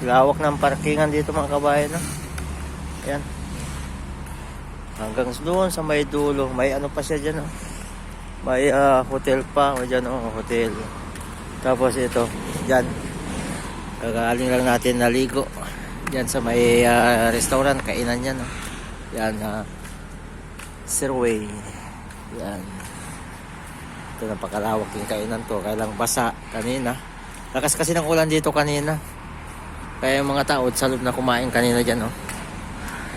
Lawak ng parkingan dito mga kabayan. No? Hanggang doon sa may dulo. May ano pa siya dyan. No? May ah, hotel pa. O dyan oh, hotel. Tapos ito. Dyan. Kagaling lang natin naligo. Yan sa may ah, restaurant. Kainan yan. No? Yan. ah, Sirway. Yan. Ito napakalawak yung kainan to. Kailang basa kanina. Lakas kasi ng ulan dito kanina. Kaya yung mga tao sa loob na kumain kanina dyan, oh.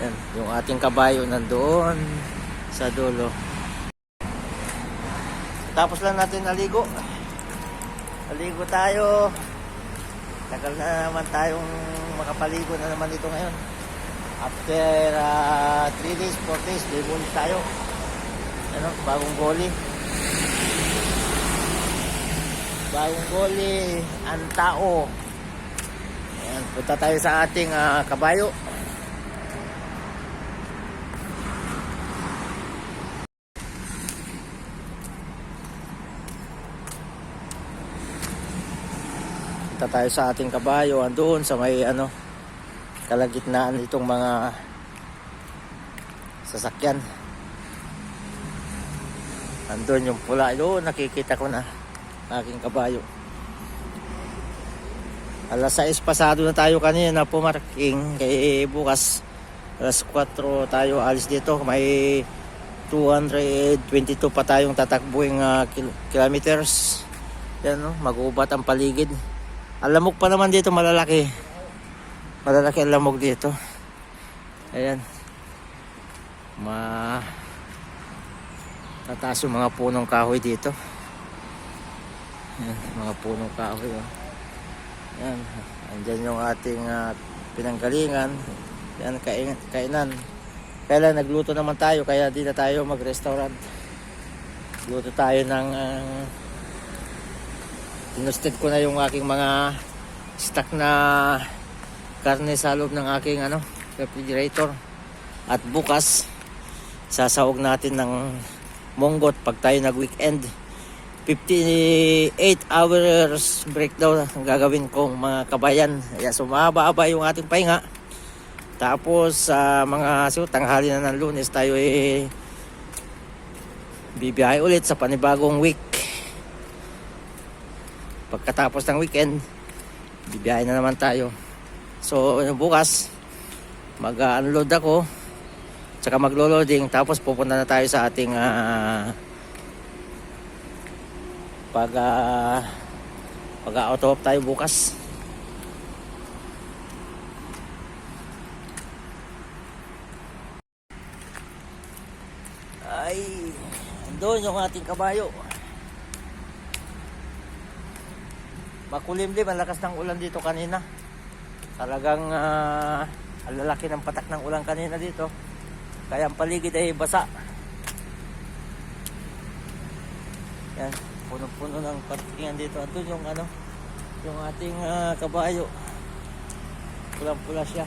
Yan, yung ating kabayo nandoon sa dulo. Tapos lang natin naligo. Naligo tayo. Tagal na naman tayong makapaligo na naman dito ngayon. After 3 days, 4 days, libulit tayo. Ano, bagong goli. Bagong goli, ang tao. Ayan, punta tayo sa ating ah, kabayo. Punta tayo sa ating kabayo. Andun sa may ano, kalagitnaan itong mga sasakyan. Andun yung pula. Doon nakikita ko na aking kabayo. Alas 6 pasado na tayo kanina pumarking kay bukas alas 4 tayo alis dito. May 222 pa tayong tatakbuing ah, kil- kilometers. Yan no? Magubat ang paligid. Ang lamok pa naman dito malalaki. Malalaki ang lamok dito. Ayan. Ma tataas yung mga punong kahoy dito. Ayan, mga punong kahoy oh. Yan, andyan yung ating ah, pinanggalingan. Yan, kain, kainan. Kaya lang, nagluto naman tayo, kaya di na tayo mag-restaurant. Luto tayo ng... Uh, tinusted ko na yung aking mga stock na karne sa loob ng aking ano, refrigerator. At bukas, sasawag natin ng monggot pag tayo nag-weekend. 58 hours breakdown ang gagawin kong mga kabayan. Kaya sumaba-aba yung ating pahinga. Tapos sa mga so, tanghali na ng lunes tayo eh bibiyahe ulit sa panibagong week. Pagkatapos ng weekend, bibiyahe na naman tayo. So bukas, mag-unload ako, tsaka maglo-loading, tapos pupunta na tayo sa ating ah, pag uh, pag auto tayo bukas. Ay doon yung ating kabayo. Makulimlim ang lakas ng ulan dito kanina. Talagang uh, ang lalaki ng patak ng ulan kanina dito. Kaya ang paligid ay basa. Yan puno-puno ng parkingan dito. At doon yung ano, yung ating ah, kabayo. Pulang-pula siya.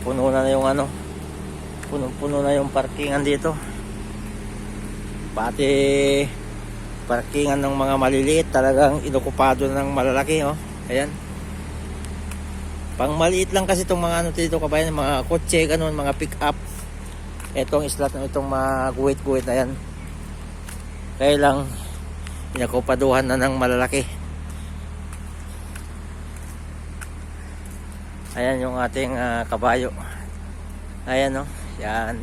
Puno na yung ano, puno-puno na yung parkingan dito. Pati parkingan ng mga maliliit talagang inokupado ng malalaki oh. Ayan. Pang maliit lang kasi itong mga ano dito kabayan, mga kotse, ganun, mga pick up. Itong slot na itong mga guwit-guwit na yan. Kaya lang, pinakupaduhan na ng malalaki. Ayan yung ating ah, kabayo. Ayan o, yan.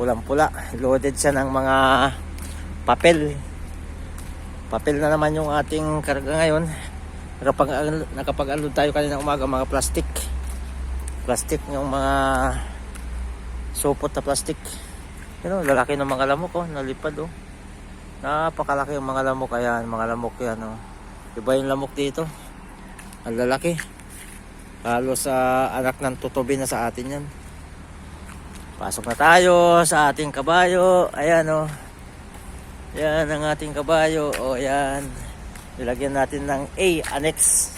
Pulang-pula. Loaded siya ng mga papel. Papel na naman yung ating karga ngayon nakapag nakapag-unload tayo kanina umaga mga plastic. Plastic yung mga supot na plastic. You know, lalaki ng mga lamok oh, nalipad oh. Napakalaki yung mga lamok ayan mga lamok yan oh. Iba yung lamok dito. Ang lalaki. Halos sa anak ng tutubi na sa atin yan. Pasok na tayo sa ating kabayo. Ayan oh. Yan ang ating kabayo. Oh yan Nilagyan natin ng A annex.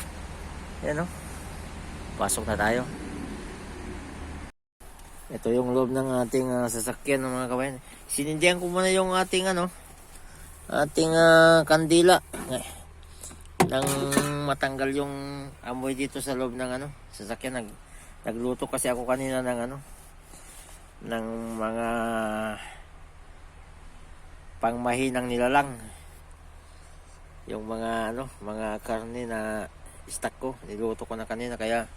Yan o. Pasok na tayo. Ito yung loob ng ating ah, sasakyan ng mga kabayan. Sinindihan ko muna yung ating ano, ating ah, kandila. Eh, nang matanggal yung amoy dito sa loob ng ano, sasakyan. Nag, nagluto kasi ako kanina ng ano, ng mga pangmahinang nilalang. Yung mga ano, mga karne na stock ko, niluto ko na kanina kaya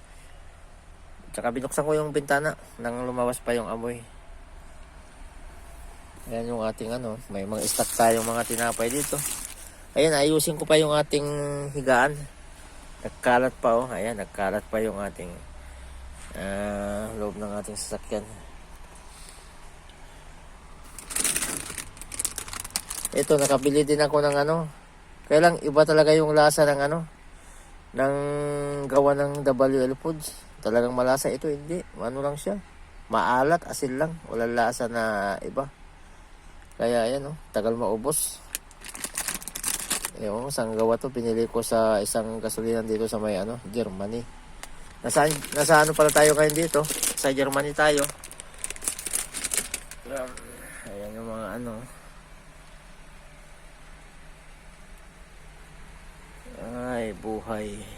Tsaka binuksan ko yung bintana nang lumawas pa yung amoy. Ayan yung ating ano, may mga stock tayong mga tinapay dito. Ayan, ayusin ko pa yung ating higaan. Nagkalat pa oh. Ayan, nagkalat pa yung ating ah, loob ng ating sasakyan. Ito, nakabili din ako ng ano. Kaya lang, iba talaga yung lasa ng ano, ng gawa ng WL Foods. Talagang malasa ito, hindi. Ano lang siya. Maalat, asin lang. Walang lasa na iba. Kaya ayan, oh, tagal maubos. Yung isang gawa to, pinili ko sa isang gasolinan dito sa may ano, Germany. Nasa, nasa ano pala tayo ngayon dito? Sa Germany tayo. Ayan yung mga ano. Ay, buhay.